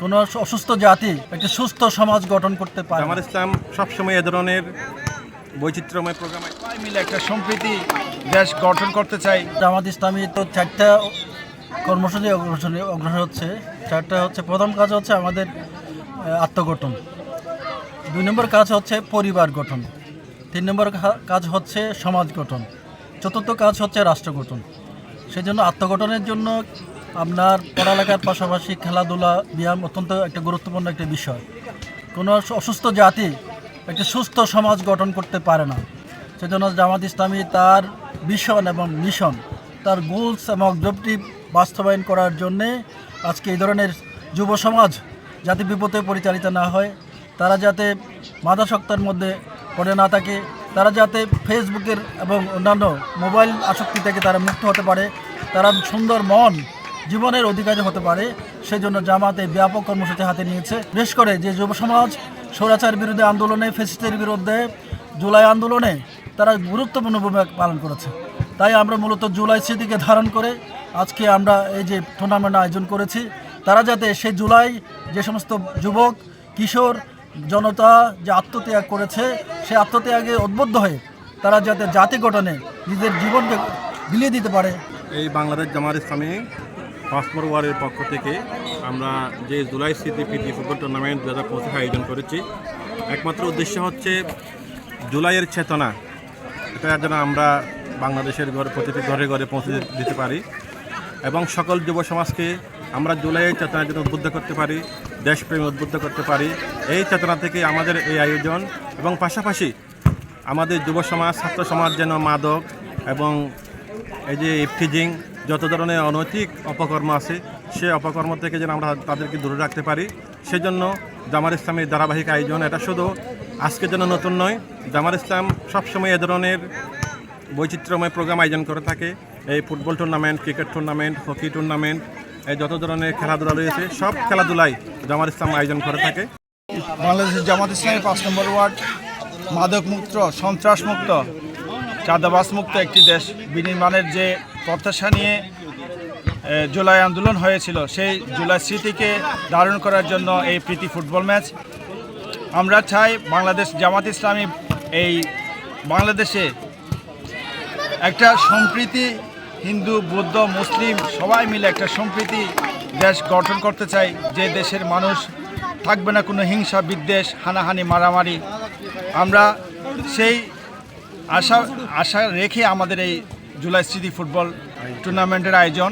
কোনো অসুস্থ জাতি একটি সুস্থ সমাজ গঠন করতে পারে জামাত ইসলাম সবসময় এ ধরনের বৈচিত্র্যময় প্রোগ্রাম মিলে একটা সম্প্রীতি দেশ গঠন করতে চাই। জামাত ইসলামী তো চারটা কর্মসূচি অগ্রসর অগ্রসর হচ্ছে। চারটা হচ্ছে প্রথম কাজ হচ্ছে আমাদের আত্মগঠন। দুই নম্বর কাজ হচ্ছে পরিবার গঠন। তিন নম্বর কাজ হচ্ছে সমাজ গঠন। চতুর্থ কাজ হচ্ছে রাষ্ট্র গঠন। সেই জন্য আত্মগঠনের জন্য আপনার পড়ালেখার পাশাপাশি খেলাধুলা, ব্যায়াম অত্যন্ত একটা গুরুত্বপূর্ণ একটা বিষয়। কোনো অসুস্থ জাতি একটি সুস্থ সমাজ গঠন করতে পারে না। সেজন্য জামাত ইসলামী তার ভিশন এবং মিশন, তার গোলস এবং অবজেক্টিভ বাস্তবায়ন করার জন্যে আজকে এই ধরনের যুব সমাজ যাতে বিপদে পরিচালিত না হয়, তারা যাতে মাদকাসক্তার মধ্যে পড়ে না থাকে, তারা যাতে ফেসবুকের এবং অন্যান্য মোবাইল আসক্তি থেকে তারা মুক্ত হতে পারে, তারা সুন্দর মন জীবনের অধিকারী হতে পারে সেই জন্য জামাত ব্যাপক কর্মসূচি হাতে নিয়েছে। বিশেষ করে যে যুব সমাজ স্বৈরাচার বিরুদ্ধে আন্দোলনে ফেসিস্টের বিরুদ্ধে জুলাই আন্দোলনে তারা গুরুত্বপূর্ণ ভূমিকা পালন করেছে। তাই আমরা মূলত জুলাই স্মৃতিকে ধারণ করে আজকে আমরা এই যে টুর্নামেন্ট আয়োজন করেছি, তারা যাতে সেই জুলাই যে সমস্ত যুবক, কিশোর জনতা যে আত্মত্যাগ করেছে, সে আত্মত্যাগে উদ্বুদ্ধ হয়ে তারা যাতে জাতি গঠনে নিজের জীবনকে বিলিয়ে দিতে পারে। এই বাংলাদেশ জামাত ইসলামী পাঁচমর ওয়ার্ডের পক্ষ থেকে আমরা যে জুলাই স্মৃতি প্রীতি ফুটবল টুর্নামেন্ট দু হাজার পঁচিশ আয়োজন করেছি, একমাত্র উদ্দেশ্য হচ্ছে জুলাইয়ের চেতনা। এটা যেন আমরা বাংলাদেশের ঘরে, প্রতিটি ঘরে ঘরে পৌঁছে দিতে পারি এবং সকল যুব সমাজকে আমরা জুলাইয়ের চেতনার জন্য উদ্বুদ্ধ করতে পারি, দেশপ্রেম উদ্বুদ্ধ করতে পারি। এই চেতনা থেকে আমাদের এই আয়োজন এবং পাশাপাশি আমাদের যুব সমাজ, ছাত্র সমাজ যেন মাদক এবং এই যে ইফটিজিং যত ধরনের অনৈতিক অপকর্ম আছে, সে অপকর্ম থেকে যেন আমরা তাদেরকে দূরে রাখতে পারি। সেজন্য জামার ইসলামের ধারাবাহিক আয়োজন, এটা শুধু আজকের জন্য নতুন নয় জামার ইসলাম সবসময় এ ধরনের বৈচিত্র্যময় প্রোগ্রাম আয়োজন করে থাকে। এই football tournament, cricket tournament, hockey tournament, এই যত ধরনের খেলাধুলা রয়েছে, সব খেলাধুলাই জামার ইসলাম আয়োজন করে থাকে। বাংলাদেশের জামাত ইসলামের পাঁচ নম্বর ওয়ার্ড মাদক মুক্ত সন্ত্রাস মুক্ত চাঁদাবাস মুক্ত একটি দেশ। বিনির্মাণের যে প্রত্যাশা নিয়ে জুলাই আন্দোলন হয়েছিল। সেই জুলাই স্মৃতিকে ধারণ করার জন্য এই প্রীতি ফুটবল ম্যাচ। আমরা চাই বাংলাদেশ জামাত ইসলামী এই বাংলাদেশে একটা সম্প্রীতি, হিন্দু, বৌদ্ধ, মুসলিম সবাই মিলে একটা সম্প্রীতি দেশ গঠন করতে চাই। যে দেশের মানুষ থাকবে না কোনো হিংসা, বিদ্বেষ, হানাহানি, মারামারি। আমরা সেই আশা আশা রেখে আমাদের এই জুলাই স্মৃতি ফুটবল টুর্নামেন্টের আয়োজন।